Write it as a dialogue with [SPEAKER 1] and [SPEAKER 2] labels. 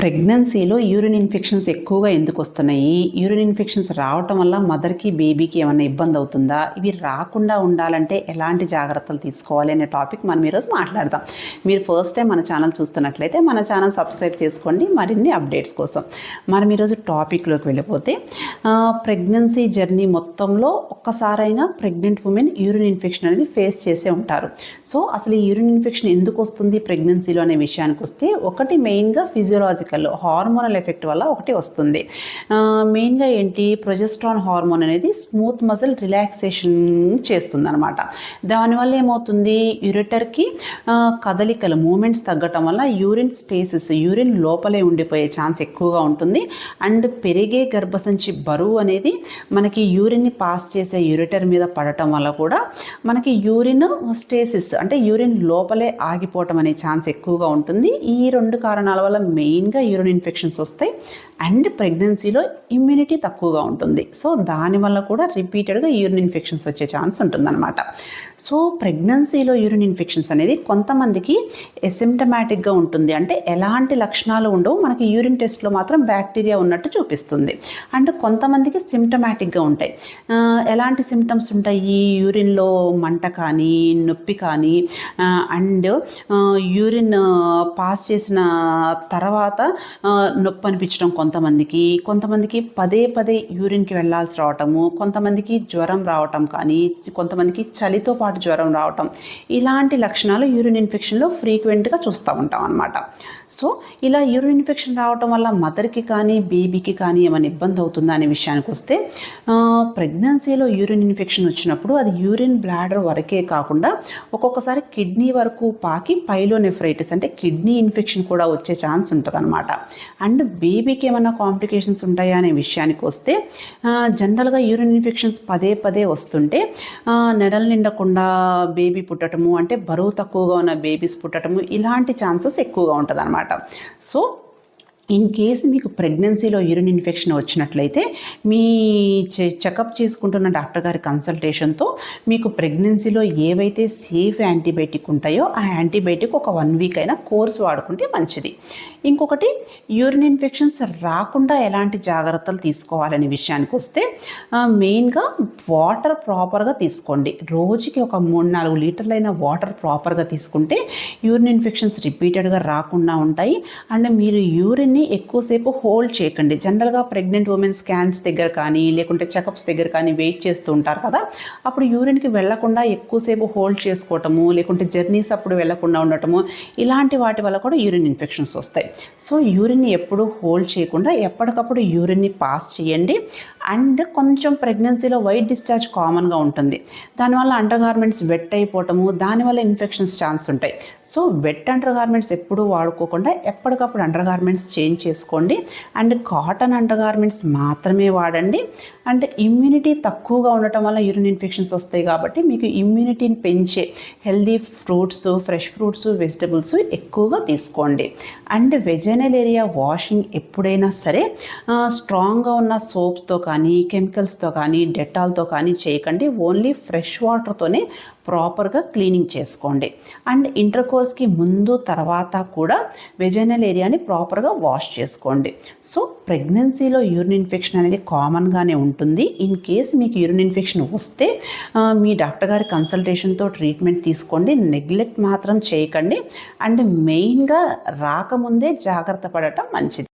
[SPEAKER 1] ప్రెగ్నెన్సీలో urine infections ఎక్కువగా ఎందుకు వస్తున్నాయి? యూరిన్ ఇన్ఫెక్షన్స్ రావటం వల్ల మదర్కి బేబీకి ఏమైనా ఇబ్బంది అవుతుందా? ఇవి రాకుండా ఉండాలంటే ఎలాంటి జాగ్రత్తలు తీసుకోవాలి అనే టాపిక్ మనం ఈరోజు మాట్లాడదాం. మీరు ఫస్ట్ టైం మన ఛానల్ చూస్తున్నట్లయితే మన ఛానల్ సబ్స్క్రైబ్ చేసుకోండి. మరిన్ని అప్డేట్స్ కోసం మనం ఈరోజు టాపిక్లోకి వెళ్ళిపోతే ప్రెగ్నెన్సీ జర్నీ మొత్తంలో ఒక్కసారైనా ప్రెగ్నెంట్ ఉమెన్ యూరిన్ ఇన్ఫెక్షన్ అనేది ఫేస్ చేసే ఉంటారు. సో అసలు ఈ యూరిన్ ఇన్ఫెక్షన్ ఎందుకు వస్తుంది ప్రెగ్నెన్సీలో అనే విషయానికి వస్తే ఒకటి మెయిన్గా ఫిజియోలాజికల్ హార్మోనల్ ఎఫెక్ట్ వల్ల ఒకటి వస్తుంది. మెయిన్గా ఏంటి? ప్రొజెస్ట్రాన్ హార్మోన్ అనేది స్మూత్ మజిల్ రిలాక్సేషన్ చేస్తుంది అనమాట దానివల్ల ఏమవుతుంది? యూరిటర్కి కదలికలు మూమెంట్స్ తగ్గటం వల్ల యూరిన్ స్టేసిస్ యూరిన్ లోపలే ఉండిపోయే ఛాన్స్ ఎక్కువగా ఉంటుంది. అండ్ పెరిగే గర్భసంచి బరువు అనేది మనకి యూరిన్ని పాస్ చేసే యూరిటర్ మీద పడటం వల్ల కూడా మనకి యూరిన్ స్టేసిస్ అంటే యూరిన్ లోపలే ఆగిపోవటం అనే ఛాన్స్ ఎక్కువగా ఉంటుంది. ఈ రెండు కారణాల వల్ల మెయిన్గా యూరిన్ ఇన్ఫెక్షన్స్ వస్తాయి అండ్ ప్రెగ్నెన్సీలో ఇమ్యూనిటీ తక్కువగా ఉంటుంది. సో దానివల్ల కూడా రిపీటెడ్గా యూరిన్ ఇన్ఫెక్షన్స్ వచ్చే ఛాన్స్ ఉంటుందన్నమాట. సో ప్రెగ్నెన్సీలో యూరిన్ ఇన్ఫెక్షన్స్ అనేది కొంతమందికి ఎసిమ్టమాటిక్గా ఉంటుంది. అంటే ఎలాంటి లక్షణాలు ఉండవు. మనకి యూరిన్ టెస్ట్లో మాత్రం బ్యాక్టీరియా ఉన్నట్టు చూపిస్తుంది. అండ్ కొంతమందికి సిమ్టమాటిక్గా ఉంటాయి. ఎలాంటి సిమ్టమ్స్ ఉంటాయి? యూరిన్లో మంట కానీ నొప్పి కానీ అండ్ యూరిన్ పాస్ చేసిన తర్వాత నొప్పి అనిపించడం కొంతమందికి కొంతమందికి పదే పదే యూరిన్కి వెళ్ళాల్సి రావటము కొంతమందికి జ్వరం రావటం కానీ కొంతమందికి చలితో పాటు జ్వరం రావటం. ఇలాంటి లక్షణాలు యూరిన్ ఇన్ఫెక్షన్లో ఫ్రీక్వెంట్గా చూస్తూ ఉంటాం అనమాట సో ఇలా యూరిన్ ఇన్ఫెక్షన్ రావటం వల్ల మదర్కి కానీ బేబీకి కానీ ఏమైనా ఇబ్బంది అవుతుందా అనే విషయానికి వస్తే ప్రెగ్నెన్సీలో యూరిన్ ఇన్ఫెక్షన్ వచ్చినప్పుడు అది యూరిన్ బ్లాడర్ వరకే కాకుండా ఒక్కొక్కసారి కిడ్నీ వరకు పాకి పైలోనెఫ్రైటిస్ అంటే కిడ్నీ ఇన్ఫెక్షన్ కూడా వచ్చే ఛాన్స్ ఉంటుంది అనమాట అండ్ బేబీకి ఏమైనా కాంప్లికేషన్స్ ఉంటాయా అనే విషయానికి వస్తే జనరల్గా యూరిన్ ఇన్ఫెక్షన్స్ పదే పదే వస్తుంటే నెలలు నిండకుండా బేబీ పుట్టటము అంటే బరువు తక్కువగా ఉన్న బేబీస్ పుట్టటము ఇలాంటి ఛాన్సెస్ ఎక్కువగా ఉంటుంది అనమాట సో ఇన్ కేసు మీకు ప్రెగ్నెన్సీలో యూరిన్ ఇన్ఫెక్షన్ వచ్చినట్లయితే మీ చె చెకప్ చేసుకుంటున్న డాక్టర్ గారి కన్సల్టేషన్తో మీకు ప్రెగ్నెన్సీలో ఏవైతే సేఫ్ యాంటీబయాటిక్ ఉంటాయో ఆ యాంటీబయాటిక్ ఒక వన్ వీక్ అయినా కోర్స్ వాడుకుంటే మంచిది. ఇంకొకటి యూరిన్ ఇన్ఫెక్షన్స్ రాకుండా ఎలాంటి జాగ్రత్తలు తీసుకోవాలనే విషయానికి వస్తే మెయిన్గా వాటర్ ప్రాపర్గా తీసుకోండి. రోజుకి ఒక మూడు నాలుగు లీటర్లైన వాటర్ ప్రాపర్గా తీసుకుంటే యూరిన్ ఇన్ఫెక్షన్స్ రిపీటెడ్గా రాకుండా ఉంటాయి. అండ్ మీరు యూరిన్ని ఎక్కువసేపు హోల్డ్ చేయకండి. జనరల్గా ప్రెగ్నెంట్ ఉమెన్ స్కాన్స్ దగ్గర కానీ లేకుంటే చెకప్స్ దగ్గర కానీ వెయిట్ చేస్తూ ఉంటారు కదా. అప్పుడు యూరిన్కి వెళ్ళకుండా ఎక్కువసేపు హోల్డ్ చేసుకోవటము లేకుంటే జర్నీస్ అప్పుడు వెళ్ళకుండా ఉండటము ఇలాంటి వాటి వల్ల కూడా యూరిన్ ఇన్ఫెక్షన్స్ వస్తాయి. సో యూరిన్ని ఎప్పుడు హోల్డ్ చేయకుండా ఎప్పటికప్పుడు యూరిన్ని పాస్ చేయండి. అండ్ కొంచెం ప్రెగ్నెన్సీలో వైట్ డిశ్చార్జ్ కామన్గా ఉంటుంది. దానివల్ల అండర్ గార్మెంట్స్ వెట్ అయిపోవటము దానివల్ల ఇన్ఫెక్షన్స్ ఛాన్స్ ఉంటాయి. సో వెట్ అండర్ గార్మెంట్స్ ఎప్పుడూ వాడుకోకుండా ఎప్పటికప్పుడు అండర్ గార్మెంట్స్ చేంజ్ చేసుకోండి. అండ్ కాటన్ అండర్ గార్మెంట్స్ మాత్రమే వాడండి. అండ్ ఇమ్యూనిటీ తక్కువగా ఉండటం వల్ల యూరిన్ ఇన్ఫెక్షన్స్ వస్తాయి కాబట్టి మీకు ఇమ్యూనిటీని పెంచే healthy fruits fresh fruits vegetables ఎక్కువగా తీసుకోండి. అండ్ వెజనల్ ఏరియా వాషింగ్ ఎప్పుడైనా సరే స్ట్రాంగ్గా ఉన్న సోప్స్తో కానీ కానీ కెమికల్స్తో కానీ డెటాల్తో కానీ చేయకండి. ఓన్లీ ఫ్రెష్ వాటర్తోనే ప్రాపర్గా క్లీనింగ్ చేసుకోండి. అండ్ ఇంటర్కోర్స్కి ముందు తర్వాత కూడా వెజైనల్ ఏరియాని ప్రాపర్గా వాష్ చేసుకోండి. సో ప్రెగ్నెన్సీలో యూరిన్ ఇన్ఫెక్షన్ అనేది కామన్గానే ఉంటుంది. ఇన్ కేస్ మీకు యూరిన్ ఇన్ఫెక్షన్ వస్తే మీ డాక్టర్ గారి కన్సల్టేషన్తో ట్రీట్మెంట్ తీసుకోండి. నెగ్లెక్ట్ మాత్రం చేయకండి. అండ్ మెయిన్గా రాకముందే జాగ్రత్త పడటం మంచిది.